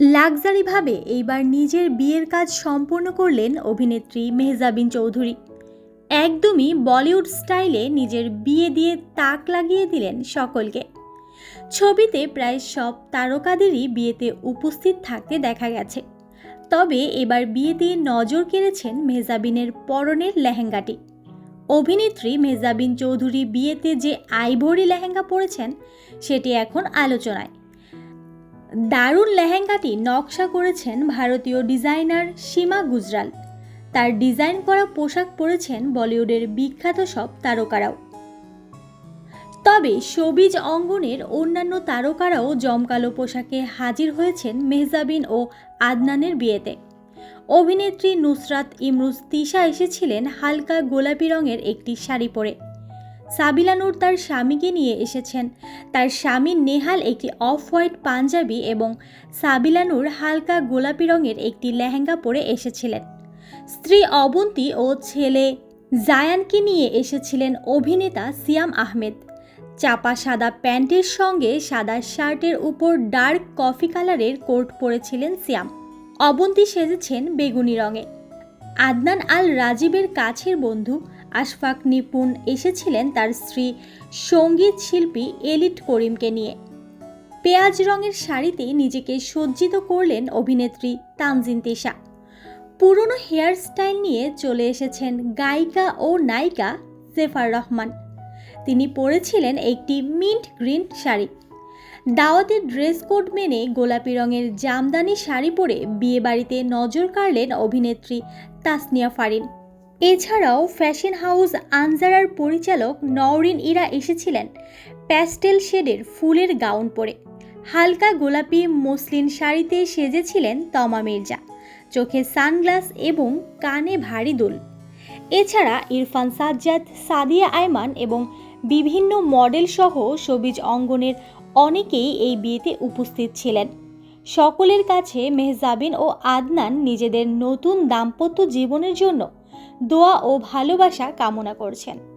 লাক্সারিভাবে এইবার নিজের বিয়ের কাজ সম্পূর্ণ করলেন অভিনেত্রী মেহজাবিন চৌধুরী। একদমই বলিউড স্টাইলে নিজের বিয়ে দিয়ে তাক লাগিয়ে দিলেন সকলকে। ছবিতে প্রায় সব তারকাদেরই বিয়েতে উপস্থিত থাকতে দেখা গেছে। তবে এবার বিয়েতে নজর কেড়েছেন মেহজাবিনের পরনের লেহেঙ্গাটি। অভিনেত্রী মেহজাবিন চৌধুরী বিয়েতে যে আইভরি লেহেঙ্গা পরেছেন, সেটি এখন আলোচনায়। দারুণ লেহেঙ্গাটি নকশা করেছেন ভারতীয় ডিজাইনার সীমা গুজরাল। তার ডিজাইন করা পোশাক পরেছেন বলিউডের বিখ্যাত সব তারকারাও। তবে সবিজ অঙ্গনের অন্যান্য তারকারাও জমকালো পোশাকে হাজির হয়েছেন মেহজাবিন ও আদনানের বিয়েতে। অভিনেত্রী নুসরাত ইমরুজ তিশা এসেছিলেন হালকা গোলাপি রঙের একটি শাড়ি পরে। সাবিলা নূর তার স্বামীকে নিয়ে এসেছেন। তার স্বামী নেহাল একটি অফ হোয়াইট পাঞ্জাবি এবং সাবিলা নূর হালকা গোলাপি রঙের একটি লেহেঙ্গা পরে এসেছিলেন। স্ত্রী অবন্তী ও ছেলে জায়ানকে নিয়ে এসেছিলেন অভিনেতা সিয়াম আহমেদ। চাপা সাদা প্যান্টের সঙ্গে সাদা শার্টের উপর ডার্ক কফি কালারের কোট পরেছিলেন সিয়াম। অবন্তী সেজেছেন বেগুনি রঙে। আদনান আল রাজীবের কাছের বন্ধু আশফাক নিপুণ এসেছিলেন তার স্ত্রী সংগীত শিল্পী এলিট করিমকে নিয়ে। পেঁয়াজ রঙের শাড়িতে নিজেকে সজ্জিত করলেন অভিনেত্রী তানজিন তিশা। পুরনো হেয়ার স্টাইল নিয়ে চলে এসেছেন গায়িকা ও নায়িকা জেফার রহমান। তিনি পরেছিলেন একটি মিন্ট গ্রিন শাড়ি। দাওয়াতের ড্রেস কোড মেনে গোলাপি রঙের জামদানি শাড়ি পরে বিয়েবাড়িতে নজর কাড়লেন অভিনেত্রী তাসনিয়া ফারিন। এছাড়াও ফ্যাশন হাউস আনজারার পরিচালক নওরিন ইরা এসেছিলেন প্যাস্টেল শেডের ফুলের গাউন পরে। হালকা গোলাপি মসলিন শাড়িতে সেজেছিলেন তমা মির্জা। চোখে সানগ্লাস এবং কানে ভারী দুল। এছাড়া ইরফান সাজ্জাদ, সাদিয়া আয়মান এবং বিভিন্ন মডেল সহ সবিজ অঙ্গনের অনেকেই এই বিয়েতে উপস্থিত ছিলেন। সকলের কাছে মেহজাবিন ও আদনান নিজেদের নতুন দাম্পত্য জীবনের জন্য দোয়া ও ভালোবাসা কামনা করছেন।